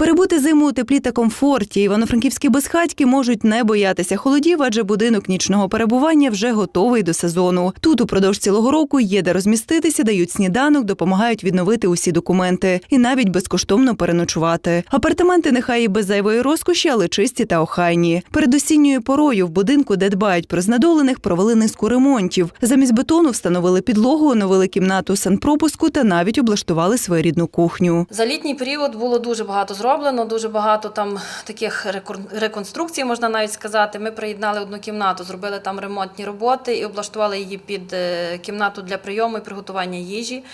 Перебути зиму у теплі та комфорті. Івано-франківські безхатьки можуть не боятися холодів, адже будинок нічного перебування вже готовий до сезону. Тут упродовж цілого року є де розміститися, дають сніданок, допомагають відновити усі документи і навіть безкоштовно переночувати. Апартаменти нехай і без зайвої розкоші, але чисті та охайні. Перед осінньою порою в будинку, де дбають про знедолених, провели низку ремонтів. Замість бетону встановили підлогу, оновили кімнату санпропуску та навіть облаштували своєрідну кухню. За літній період було дуже багато зроблено, дуже багато там таких реконструкцій, можна навіть сказати. Ми приєднали одну кімнату, зробили там ремонтні роботи і облаштували її під е, кімнату для прийому і приготування їжі.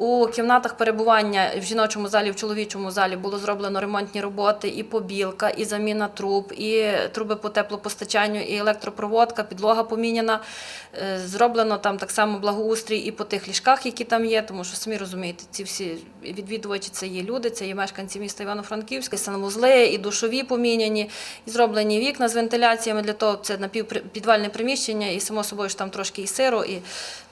У кімнатах перебування в жіночому залі, в чоловічому залі було зроблено ремонтні роботи, і побілка, і заміна труб, і труби по теплопостачанню, і електропроводка, підлога поміняна. Е, Зроблено там так само благоустрій і по тих ліжках, які там є, тому що самі розумієте, ці всі відвідувачі це є люди, це є мешканці міста Івано-Франківська, і санвузли, і душові поміняні, і зроблені вікна з вентиляціями для того, це напівпідвальне приміщення, і само собою ж там трошки і сиро, і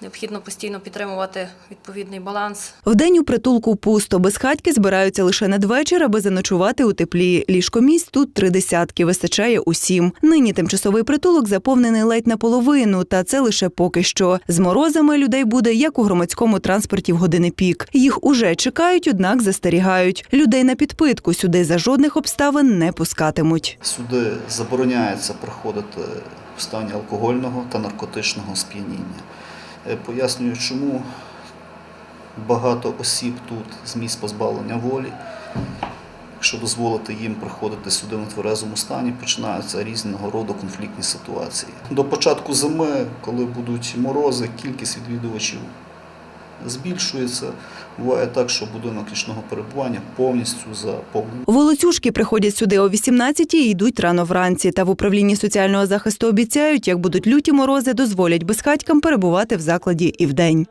необхідно постійно підтримувати відповідний баланс. Вдень у притулку пусто. Безхатьки збираються лише надвечір, аби заночувати у теплі. Ліжкомісць тут три десятки, вистачає усім. Нині тимчасовий притулок заповнений ледь наполовину, та це лише поки що. З морозами людей буде як у громадському транспорті в години пік. Їх уже чекають, однак застерігають. Людей на підпитку сюди за жодних обставин не пускатимуть. Сюди забороняється приходити в стані алкогольного та наркотичного сп'яніння. Е, Пояснюю, чому багато осіб тут з місць позбавлення волі. Якщо дозволити їм приходити сюди в нетверезому стані, починаються різного роду конфліктні ситуації. До початку зими, коли будуть морози, кількість відвідувачів збільшується. Буває так, що будинок нічного перебування повністю заповнений. Волоцюжки приходять сюди о 18 і йдуть рано вранці. Та в управлінні соціального захисту обіцяють, як будуть люті морози, дозволять безхатькам перебувати в закладі і вдень.